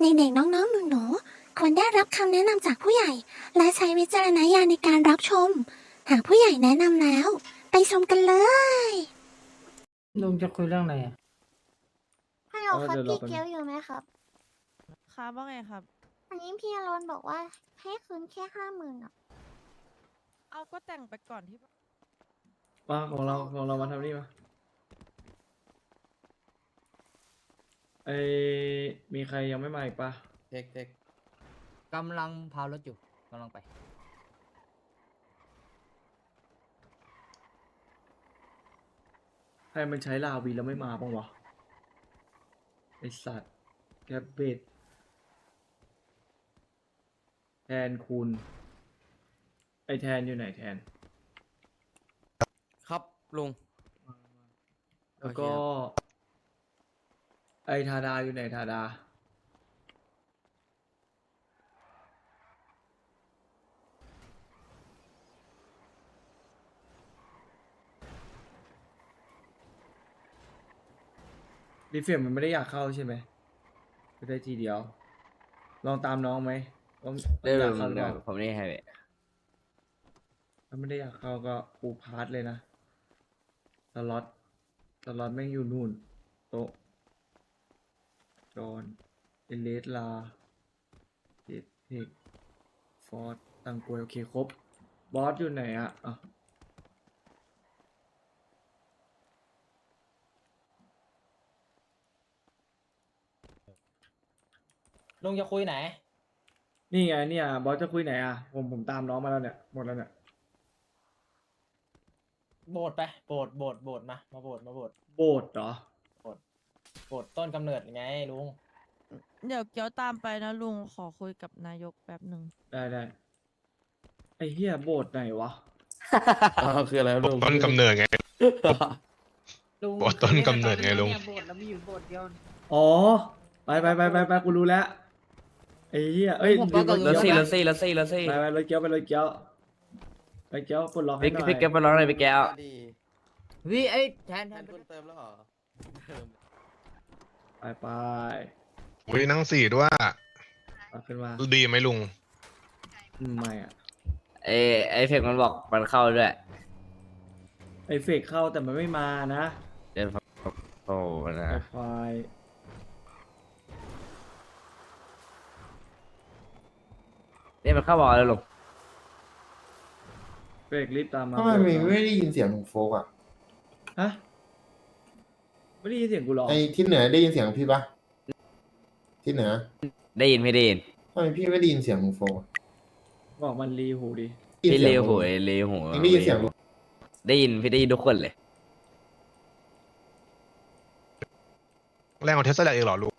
เด็กน้องๆหนูๆควรได้รับคำแนะนำจากผู้ใหญ่ และใช้วิจารณญาณในการรับชม หากผู้ใหญ่แนะนำแล้ว ไปชมกันเลย ลุงจะคุยเรื่องอะไรอะฮัลโหลเออครับเดี๋ยวรอพี่แป๊บนึงเกียวอยู่ไหมครับ ครับว่าไงครับ อันนี้พี่อารอนบอกว่าให้คืนแค่ห้าหมื่นอะเอาก็แต่งไปก่อนที่มาของเราของเรามาทำนี่มา ไอมีใครยังไม่มาอีกปะเทคเทคกำลังพารถอยู่กำลังไป ใครมันใช้ลาวีแล้วไม่มาบ้างวะไอสัตว์แกบเบดแทนคุณ ไอแทนอยู่ไหนแทน ครับลุงแล้วก็ ไอทาดาอยู่ไหนทาดา รีเฟรมมันไม่ได้อยากเข้าใช่ไหมไม่ได้ทีเดียว ลองตามน้องไหมว่าได้อแบยาบกเข้าหรือเปล่าผมนี่ให้เว้ยถ้าไม่ได้อยากเข้าก็ปูพาร์ทเลยนะสล็อตสล็อตแม่งอยู่นู่น โต๊ะ จอนเอเลสลาเจ็ดเทกฟอร์ดตังกวยโอเคครบ บอสอยู่ไหนอะอะลุงจะคุยไหน นี่ไงเนี่ยบอสจะคุยไหนอะผมผมตามน้องมาแล้วเนี่ยหมดแล้วเนี่ยโบสถ์ไปโบสถ์โบสถ์โบสถ์มา มาโบสถ์มาโบสถ์โบสถ์เหรอ โบสถ์ต้นกำเนิดไงลุง เดี๋ยวเกียวตามไปนะลุงขอคุยกับนายกแป๊บหนึ่ง ได้ได้ไอ้เหี้ยโบสถ์ไหนวะ อ้าวคืออะไรครับลุงต้นกำเนิดไง ลุงโบสถ์ต้นกำเนิดไงลุงโบสถ์แล้วมีอยู่โบสถ์เดียว อ๋อ ไปไปไปไปไปกูรู้แล้ว ไอ้เหี้ยเอ้ยผมลืก็มต้รองถรเกี๊ถยวซี่ไปรถซี่รถซี่รถซี่ไปไปรถเกี๊ยวไปรถเกี๊ยวไปเกี๊ยวกดล็อกให้พี่หน่อยพี่แกปมาร้องอะไรพี่แก้ววิไอ้ยแทนแทแทนนคุณเติมแล้วเหรอไป ไปอุ้ยนั่งสี่ด้วยเอาขึ้นมาดีไหมลุง อืมไม่อะไอไอเพกมันบอกมันเข้าด้วยไอเฟกเข้าแต่มันไม่มานะเดี๋ยวโอ้นะไอไฟล์เนี่ยมันเข้าบอกแล้วลุงเฟกรีบตามมาทำไมเฟมีกไม่ได้ยินเสียงโฟกอะฮะ ไม่ได้ยินเสียงกูหรอไอ้ที่เหนือได้ยินเสียงพี่ปะที่เหนือได้ยินไม่ได้ยินทำไมพี่ไม่ได้ยินเสียงโฟกอะบอกมันรีหูดิได้ยิพี่นสีเลี้ยยวงหูเลี้ยวหูเองได้ยินเสียงได้ยินพี่ได้ยินทุกคนเลย แรงกว่าเทสลาอีกเหรอลุง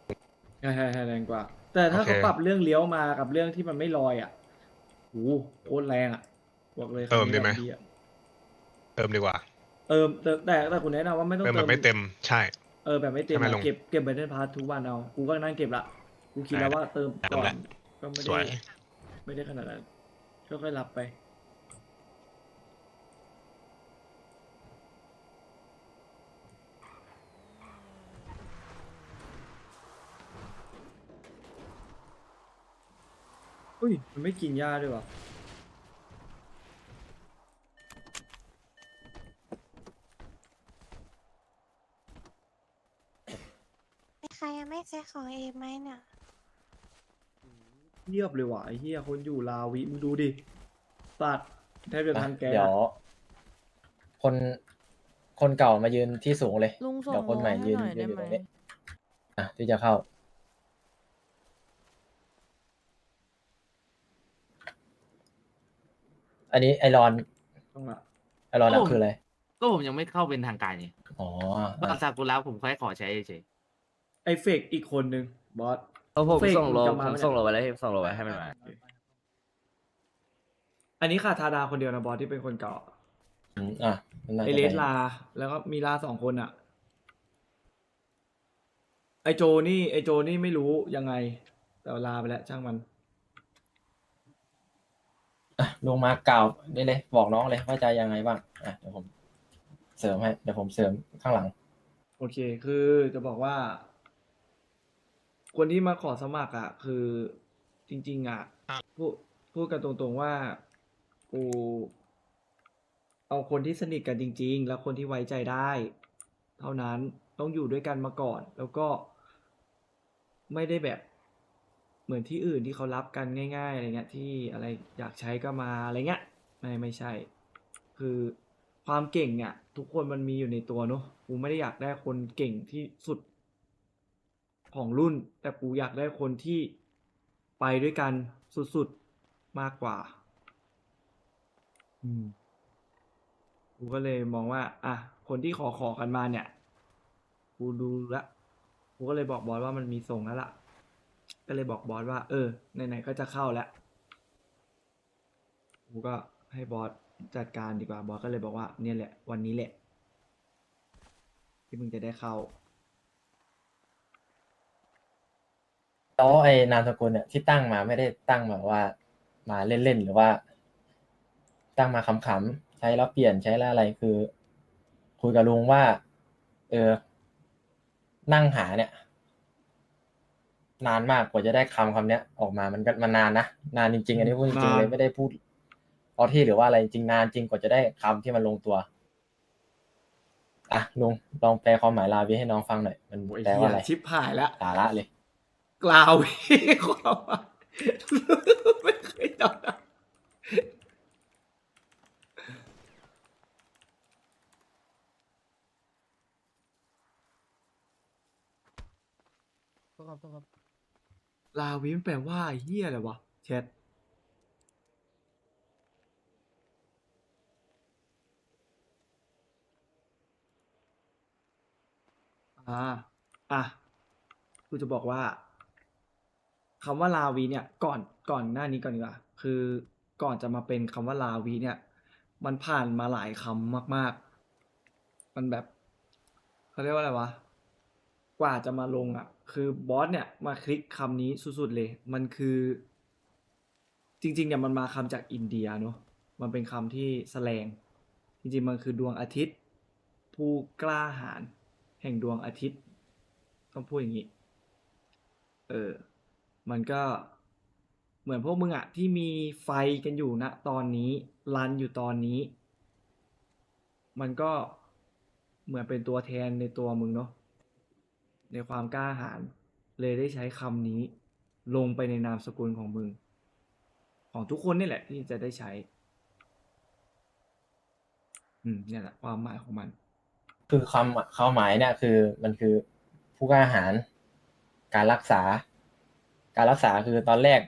ใช่ใช่ใช่แรงกว่า แต่ถ้าโอเคเขาปรับเรื่องเลี้ยวมากับเรื่องที่มันไม่ลอยอะโหโคตรแรงอะบอกเลยเติมได้ไหมคันนี้อะเติมดีกว่า เติมเติมแต่แต่คุณแนะนำว่าไม่ต้องเติมเติแบมบไม่เต็มใช่ เออแบบไม่เต็มใช่ไหมอะลุงเก็บเก็บไปในพาร์ททุกวันเอากูก็นั่งเก็บละกูคิดแล้วว่าเติมก่อนได้ก็ไม่สวได้ย ไม่ได้ขนาดนั้นก็ค่อยรับไป อุ้ยมันไม่กินหญ้าด้วยวะ ใค รยังไม่เซ็ตของเอไหมเนี่ยเงียบเลยว่ะไอ้เหี้ยคนอยู่ลาวิมึงดูดิสัตว์แทบจะทันแกเดี๋ยว คนคนเก่ามายืนที่สูงเลย ลุงส่งเดี๋ยวคนใหม่โลยืนให้หน่อยยืนได้อยู่ไหมตรงนี้อะที่จะเข้า อันนี้ไอรอน ต้องละไอรอนอะโอ้คืออะไรก็ผมยังไม่เข้าเป็นทางการไงอ๋อตอนซากุระผมค่อยขอใช้เฉย ไอเฟกอีกคนนึงบอส เอาผมเฟกส่งโลมึงจะมาผมไหม ส่งโลไปแล้วให้ส่งโลไปให้มันมาอันนี้ขาดทาดาคนเดียวนะบอสที่เป็นคนเก่าอืมอะมันน่าไอจะเลไปสลา แล้วก็มีลาสองคนอะ ไอโจนี่ไอโจนี่ไม่รู้ยังไง แต่ว่าลาไปแล้วช่างมัน อะลงมากล่าวได้เลย บอกน้องเลยว่าจะยังไงบ้างอะเดี๋ยวผมเสริมให้เดี๋ยวผมเสริมข้างหลัง โอเค คือจะบอกว่า คนที่มาขอสมัครอะ คือจริง ๆ อะพูดพูดกันตรงๆว่ากูเอาคนที่สนิทกันจริง ๆ แล้วคนที่ไว้ใจได้ เท่านั้นต้องอยู่ด้วยกันมาก่อน แล้วก็ไม่ได้แบบเหมือนที่อื่นที่เขารับกันง่าย ๆอะไรเงี้ยที่อะไรอยากใช้ก็มาอะไรเงี้ยไม่ไม่ใช่ คือความเก่งเนี่ยทุกคนมันมีอยู่ในตัวเนอะกูไม่ได้อยากได้คนเก่งที่สุด ของรุ่น แต่กูอยากได้คนที่ไปด้วยกันสุดๆมากกว่า อืมกูก็เลยมองว่า อะ คนที่ขอขอกันมาเนี่ย กูดูละ กูก็เลยบอกบอสว่ามันมีส่งแล้วล่ะ ก็เลยบอกบอสว่า เออ ไหนๆ ก็จะเข้าแล้ว กูก็ให้บอสจัดการดีกว่า บอสก็เลยบอกว่า เนี่ยแหละ วันนี้แหละ ที่มึงจะได้เข้า แล้วไอ้นามสกุลเนี่ยที่ตั้งมาไม่ได้ตั้งแบบว่า มาเล่นๆหรือว่า ตั้งมาขำๆใช้แล้วเปลี่ยนใช้แล้วอะไรคือ คุยกับลุงว่า เออ นั่งหาเนี่ย นานมากกว่าจะได้คำคำเนี้ย ออกมามันก็มันนานนะนานจริงๆ อันนี้พูดจริงๆเลยนานไม่ได้พูดเอาที่หรือว่าอะไรจริงนานจริงกว่าจะได้คำที่มันลงตัว อะลุงลองแปลความหมายลาวิให้น้องฟังหน่อยมันโอ้ยแปลเหี้ว่ายอะไรชิบหายแล้ว สาระเลย กล่าวีความหมายไม่เคยจำได้ลาวิมนแปลว่าเฮียอะไรวะแชทอ่าอะกูจะบอกว่า คำว่าลาวีเนี่ยก่อนก่อนหน้านี้ก่อนดีกว่าคือก่อนจะมาเป็นคำว่าลาวีเนี่ย มันผ่านมาหลายคำมาก ๆ มันแบบเขาเรียกว่าอะไรวะกว่าจะมาลงอะ คือบอสเนี่ยมาคลิกคำนี้สุดๆเลย มันคือ จริงๆเนี่ยมันมาคำจากอินเดียเนอะมันเป็นคำที่แสลงจริงๆมันคือดวงอาทิตย์ ผู้กล้าหาญแห่งดวงอาทิตย์ ต้องพูดอย่างนี้ เออ มันก็เหมือนพวกมึงอะที่มีไฟกันอยู่ณตอนนี้รันอยู่ตอนนี้ มันก็เหมือนเป็นตัวแทนในตัวมึงเนาะในความกล้าหาญเลยได้ใช้คำนี้ ลงไปในนามสกุลของมึง ของทุกคนนี่แหละที่จะได้ใช้ อืมเนี่ยแหละความหมายของมัน คือคำความหมายเนี่ยคือมันคือผู้กล้าหาญการรักษา การรักษาคือตอนแรก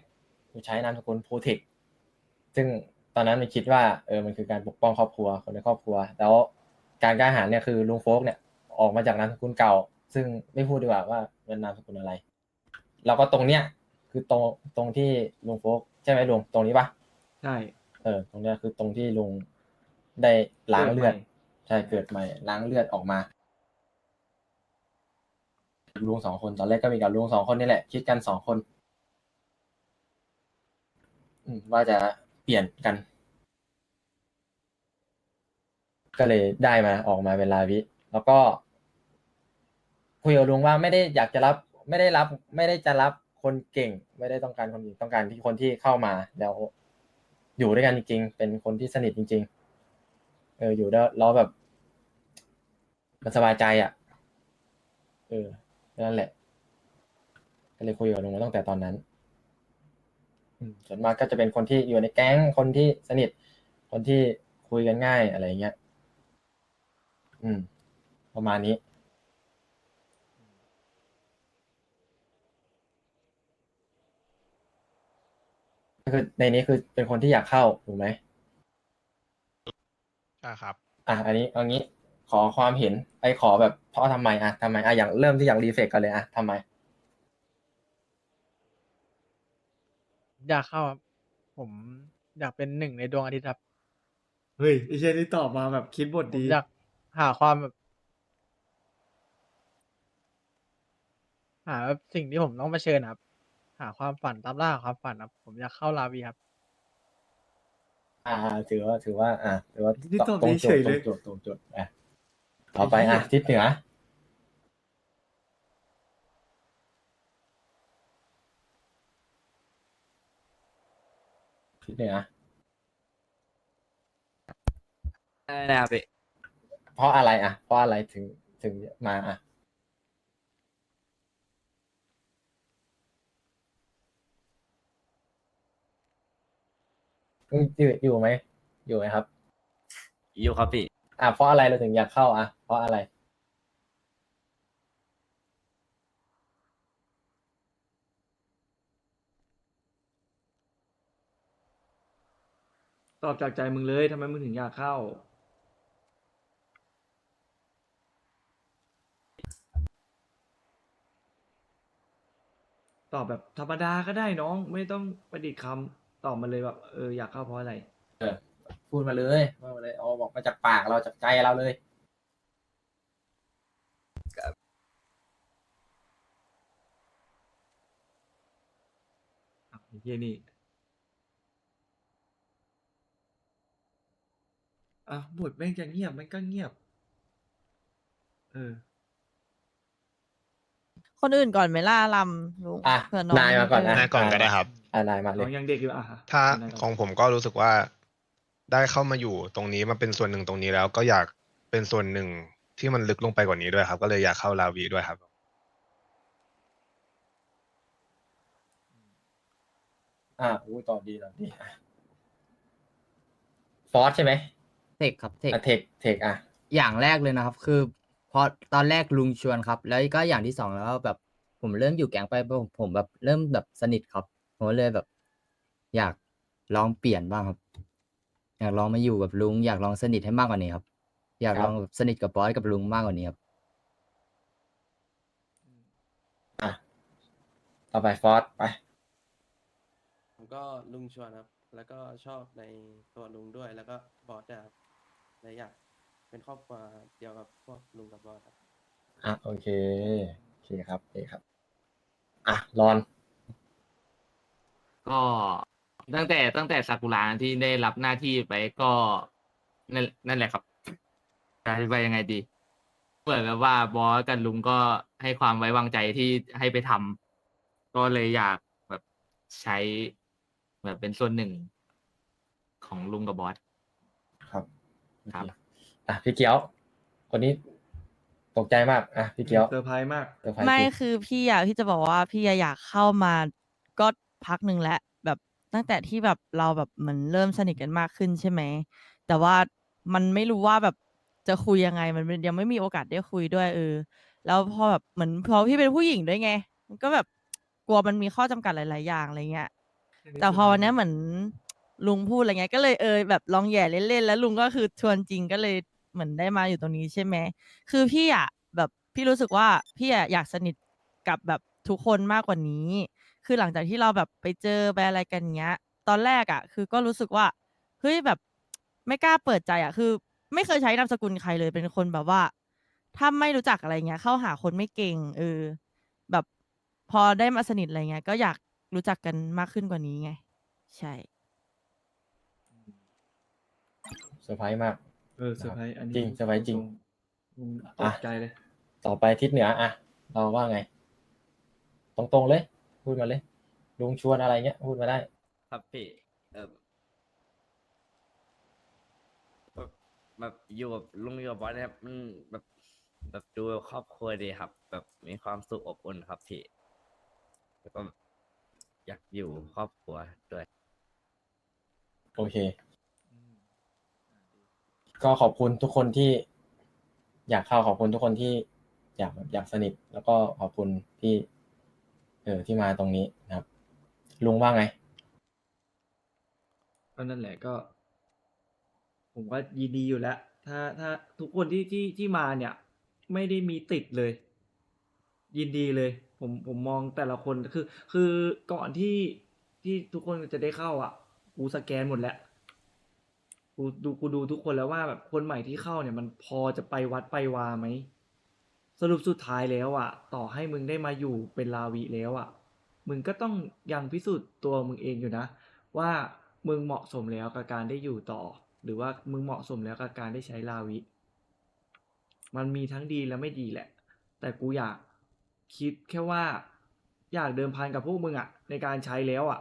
กูใช้นามสกุลโพเทคซึ่งตอนนั้นมันคิดว่าเออมันคือการปกป้องครอบครัวคนในครอบครัว แล้วการกล้าหาญเนี่ยคือลุงโฟกเนี่ยออกมาจากนามสกุลเก่า ซึ่งไม่พูดดีกว่าว่าเป็นนามสกุลอะไรแล้วก็ตรงเนี้ยคือตรงตรงที่ลุงโฟกใช่ไหมลุงตรงนี้ปะใช่เออ ตรงเนี้ยคือตรงที่ลุงได้ล้างเลือดเกิดใหม่ใช่เกิดใหม่ล้างเลือดออกมาลุงสองคนตอนแรกก็มีกับลุงสองคนนี่แหละ คิดกันสองคนอืม ว่าจะเปลี่ยนกัน ก็เลยได้มาออกมาเป็นลาวิ แล้วก็คุยกับลุงว่าไม่ได้อยากจะรับ ไม่ได้รับ ไม่ได้จะรับคนเก่ง ไม่ได้ต้องการคนเก่งต้องการที่คนที่เข้ามาแล้ว อยู่ด้วยกันจริง ๆ เป็นคนที่สนิทจริง ๆ เอออยู่แล้วเราแบบมันสบายใจอะ เออนั่นแหละก็เลยคุยกับลุงมาตั้งแต่ตอนนั้น ส่วนมากก็จะเป็นคนที่อยู่ในแก๊งคนที่สนิท คนที่คุยกันง่ายอะไรเงี้ย อืม ประมาณนี้ ก็คือในนี้คือเป็นคนที่อยากเข้าถูกไหมอ่าครับ อะอันนี้เอางี้ขอความเห็นไปขอแบบเพราะทำไมอะทำไมอะอย่างเริ่มที่อย่างรีเฟกกันเลยอะทำไม อยากเข้าครับผมอยากเป็นหนึ่งในดวงอาทิตย์ครับเฮ้ยไอ้เช่นนี่ตอบมาแบบคิดบทผมดี อยากหาความแบบหาแบบสิ่งที่ผมต้องเผชิญครับ หาความฝันตามล่าหาความฝันครับ ผมอยากเข้าลาวีครับ อ่าถือว่าถือว่า อ่าถือว่านี่ตอบตรงดีโจเฉทยย์ตเลรงยโจทย์ตรงโจทย์อะต่อไปอะทิศเหนือ ทิศเหนือได้นะครับพี่เพราะอะไรอะ เพราะอะไรถึงถึงมาอะอยู่อยู่ไหม อยู่ไหมครับ อยู่ครับพี่ อะเพราะอะไรเราถึงอยากเข้าอะ เพราะอะไร ตอบจากใจมึงเลยทำไมมึงถึงอยากเข้า ตอบแบบธรรมดาก็ได้น้อง ไม่ต้องประดิษฐ์คำตอบมาเลยแบบเอออยากเข้าเพราะอะไร พูดมาเลยพูดมาเลยเอาบอกมาจากปากเราจากใจเราเลย อะไอ้เฮียนี่ อะบทแม่งจะเงียบมันก็เงียบ เออ คนอื่นก่อนไหมล่ะลำลุงอะเผื่อน้องนายมาก่อนนะนายก่อนก็ได้ครับ อ่านายมาเลน้อยงยังเด็กอยู่อะถ้าเนยก่นของผมก็รู้สึกว่าได้เข้ามาอยู่ตรงนี้มาเป็นส่วนหนึ่งตรงนี้แล้ว ก็อยากเป็นส่วนหนึ่งที่มันลึกลงไปกว่านี้ด้วยครับ ก็เลยอยากเข้าลาวีด้วยครับ อะอู้ตอบดีตอบดีอะฟอสใช่ไหม เทคครับเทคอะเทคเทคอะ อย่างแรกเลยนะครับ คือพอตอนแรกลุงชวนครับ แล้วก็อย่างที่สองแล้วแบบผมเริ่มอยู่แก๊งไปผมผมแบบเริ่มแบบสนิทครับผมก็เลยแบบ อยากลองเปลี่ยนบ้างครับ อยากลองมาอยู่กับลุง อยากลองสนิทให้มากกว่านี้ครับ อยากครับ ลองแบบสนิทกับบอสกับลุงมากกว่านี้ครับอะต่อไปฟอสไป ผมก็ลุงชวนครับ แล้วก็ชอบในตัวลุงด้วย แล้วก็บอสด้วยครับ เลยอยากเป็นครอบครัวเดียวกับพวกลุงกับบอสครับ อะโอเคโอเคครับโอเคครับ อะรอน ก็ตั้งแต่ตั้งแต่ซากุระที่ได้รับหน้าที่ไปก็นั่นนั่นแหละครับจะอธิบายยังไงดีเหมือนแบบว่าบอสกับลุงก็ให้ความไว้วางใจที่ให้ไปทำก็เลยอยากแบบใช้แบบเป็นส่วนหนึ่งของลุงกับบอสครับ ครับ อะพี่เกียว คนนี้ตกใจมาก อะพี่เกียวเซอร์ไพรส์มากเซอร์พรส์ไม่จริงคือพี่อยากที่จะบอกว่าพี่อยากเข้ามาก็พักหนึ่งแล้วแบบตั้งแต่ที่แบบเราแบบเหมือนเริ่มสนิทกันมากขึ้นใช่ไหมแต่ว่ามันไม่รู้ว่าแบบจะคุยยังไงมันยังไม่มีโอกาสได้คุยด้วยเออ แล้วพอแบบเหมือนพอพี่เป็นผู้หญิงด้วยไง มันก็แบบกลัวมันมีข้อจำกัดหลาย ๆ อย่างอะไรเงี้ย แต่พอวันเนี้ยเหมือน ลุงพูดอะไรเงี้ยก็เลยเออแบบลองแย่เล่นๆแล้วลุงก็คือชวนจริงก็เลยเหมือนได้มาอยู่ตรงนี้ใช่ไหมคือพี่อะแบบพี่รู้สึกว่าพี่อะอยากสนิทกับแบบทุกคนมากกว่านี้ คือหลังจากที่เราแบบไปเจอไปอะไรกันเงี้ย ตอนแรกอะคือก็รู้สึกว่าเฮ้ยแบบไม่กล้าเปิดใจอะคือ ไม่เคยใช้นามสกุลใครเลยเป็นคนแบบว่า ถ้าไม่รู้จักอะไรเงี้ย เข้าหาคนไม่เก่งเออแบบพอได้มาสนิทอะไรเงี้ย ก็อยากรู้จักกันมากขึ้นกว่านี้ไง ใช่ เซอร์ไพรส์มาก เออเซอร์ไพรส์อันนี้จริงเซอร์ไพรส์จริงลุงตอะกใจเลย ต่อไปทิศเหนืออะเราว่าไง ตรงๆเลย พูดมาเลย ลุงชวนอะไรเงี้ย พูดมาได้ ครับพี่เออแบบแบบอยู่กับลุงอยู่กับบอสนะครับมันแบบแบบดูครอบครัวดีครับ แบบมีความสุขอบอุ่นครับพี่แล้วก็อยากอยู่ครอบครัวด้วย โอเค ก็ขอบคุณทุกคนที่ อยากเข้าขอบคุณทุกคนที่ อยากอยากสนิท แล้วก็ขอบคุณที่ เออที่มาตรงนี้นะครับ ลุงว่าไง ก็นั่นแหละก็ ผมก็ยินดีอยู่แล้ว ถ้าถ้าทุกคนที่ที่ที่มาเนี่ย ไม่ได้มีติดเลย ยินดีเลย ผมผมมองแต่ละคนคือ คือก่อนที่ที่ทุกคนจะได้เข้าอะกูสแกนหมดแล้ว กูดูกูดูทุกคนแล้วว่าแบบคนใหม่ที่เข้าเนี่ยมันพอจะไปวัดไปวาไหมสรุปสุดท้ายแล้วอะต่อให้มึงได้มาอยู่เป็นลาวีแล้วอะมึงก็ต้องยังพิสูจน์ตัวมึงเองอยู่นะ ว่ามึงเหมาะสมแล้วกับการได้อยู่ต่อ หรือว่ามึงเหมาะสมแล้วกับการได้ใช้ลาวิ มันมีทั้งดีและไม่ดีแหละ แต่กูอยากคิดแค่ว่า อยากเดิมพันกับพวกมึงอะในการใช้แล้วอะ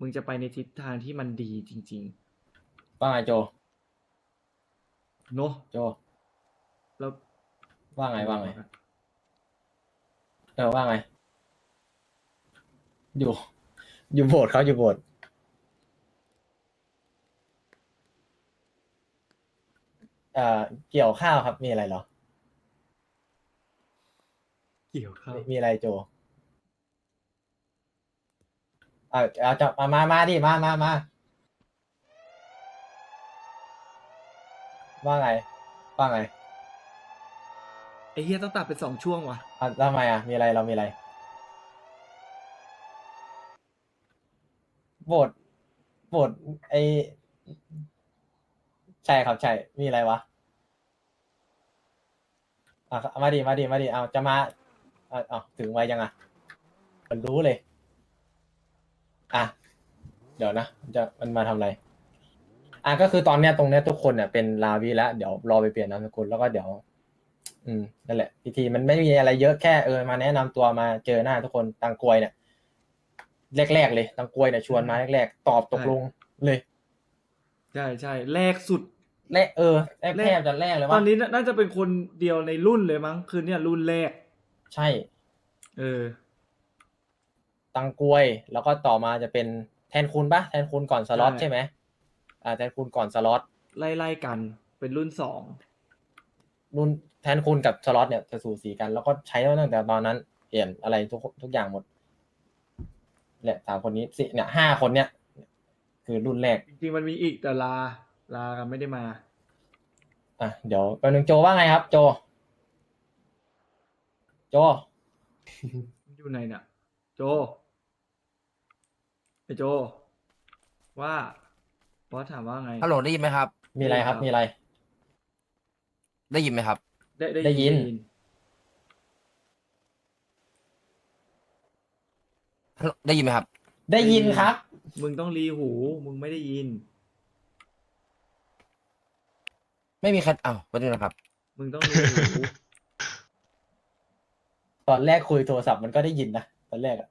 มึงจะไปในทิศทางที่มันดีจริง ว่าไงโจๆเนอะโจ แล้วว่าไงว่าไงเออว่าไง อยู่ อยู่โบสถ์เขาอยู่โบสถ์เอ่อเกี่ยวข้าวครับ มีอะไรเหรอ เกี่ยวข้าวมีมีอะไรโจเอาเอาจะมามามาดิมามามา ว่าไง ว่าไงไอ้เฮียต้องตัดเป็นสองช่วงว่ะ อะทำไมอะ มีอะไรเรามีอะไรโบทโบทไอใช่ครับใช่ มีอะไรวะ อะมาดิมาดิมาดิเอาจะมาเอาเอาถึงไวยังอะมันรู้เลย อะ เดี๋ยวนะมันจะมันมาทำอะไร อะก็คือตอนเนี้ยตรงเนี้ยทุกคนเนี่ยเป็นลาวีแล้วเดี๋ยวรอไปเปลี่ยนนามสกุลแล้วก็เดี๋ยว อืมนั่นแหละพิธีมันไม่มีอะไรเยอะแค่เออมาแนะนำตัวมาเจอหน้าทุกคนตังกวยเนี่ยแรกๆเลยตังกวยเนี่ยชวนมาแรกๆตอบตกลงเลยใช่ใช่แรกสุด แรกเออแรกแทบจะแรกเลยตอว่านนี้น่าน่าจะเป็นคนเดียวในรุ่นเลยมั้ง คือเนี่ยรุ่นแรก ใช่ เออ ตังกวย แล้วก็ต่อมาจะเป็นแทนคุณปะแทนคุณก่อนสล็อตใช่ ใช่ไหม อ่าแทนคุณก่อนสล็อตไล่ไล่กันเป็นรุ่นสองรุ่นแทนคุณกับสล็อตเนี่ยจะสูสีกัน แล้วก็ใช้มาตั้งแต่ตอนนั้นเปลี่ยนอะไรทุกทุกอย่างหมดแหละสามคนนี้สิเนี่ยห้าคนเนี่ย คือรุ่นแรก จริงๆมันมีอีกแต่ลาลากันไม่ได้มาอะเดี๋ยวแป๊บนึงโจว่าไงครับ โจ โจ อยู่ไหนเนี่ยโจไอโจว่า บอสถามว่าไง ฮัลโหลได้ยินไหมครับ มีอะไรครับ มีอะไร ได้ยินไหมครับ ได้ได้ยิน ฮัลโหลได้ยินไหมครับ ได้ยินครับ มึงต้องรีหู มึงไม่ได้ยิน ไม่มีใครอ้าววันนี้นะครับ มึงต้องรีหู ตอนแรกคุยโทรศัพท์มันก็ได้ยินนะ ตอนแรกอะ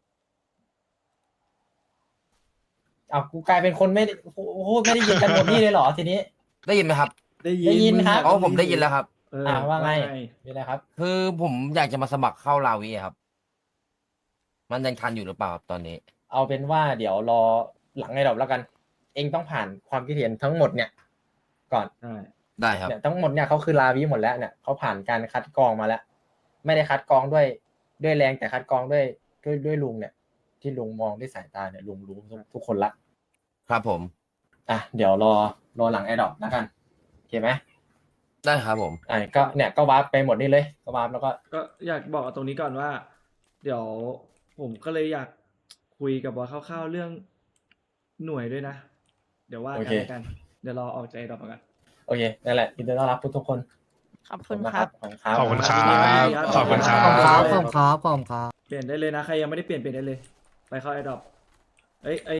เอากูกลายเป็นคนไม่ได้พูดไม่ได้ยินกันหมดนี่เลยเหรอทีนี้ ได้ยินไหมครับได้ยินได้ยินมึงครับ อ๋อต้งผมได้ยินแล้วครับ เอออ่าว่าไงไง มีอะไรครับ คือผมอยากจะมาสมัครเข้าลาวีครับ มันยังทันอยู่หรือเปล่าครับตอนนี้ เอาเป็นว่าเดี๋ยวรอหลังไอ้ดอกแล้วกัน เองต้องผ่านความคิดเห็นทั้งหมดเนี่ย ก่อนใช่ได้ครับ เนี่ยทั้งหมดเนี่ยเขาคือลาวิหมดแล้วเนี่ยเขาผ่านการคัดกรองมาแล้ว ไม่ได้คัดกรองด้วยด้วยแรงแต่คัดกรองด้วยด้วยด้วยลุงเนี่ย ที่ลุงมองด้วยสายตาเนี่ยลุงรู้ทุกคนละ ครับผม อะเดี๋ยวรอรอหลังไอ้ดอกแล้วกันโอเคไหมได้ครับผม อะก็เนี่ยก็วาร์ปไปหมดนี่เลยก็วาร์ปแล้วก็ ก็อยากบอกตรงนี้ก่อนว่า เดี๋ยวผมก็เลยอยากคุยกับบอสคร่าวๆเรื่องหน่วยด้วยนะ เดี๋ยวว่าโอกันเค แล้วกัน เดี๋ยวรอออกใจดอกกัน โอเคนั่นแหละยินดีต้อนรับทุกๆคนขอบคุณมากครับ ขอบคุณครับขอบคุณครับ ขอบคุณครัขอบบคุณครับขอบคุณครับ ขอบคุณครับ เปลี่ยนได้เลยนะ ใครยังไม่ได้เปลี่ยนเปลี่ยนได้เลย ไปเข้าไอดอปเอ้ยเอ้ย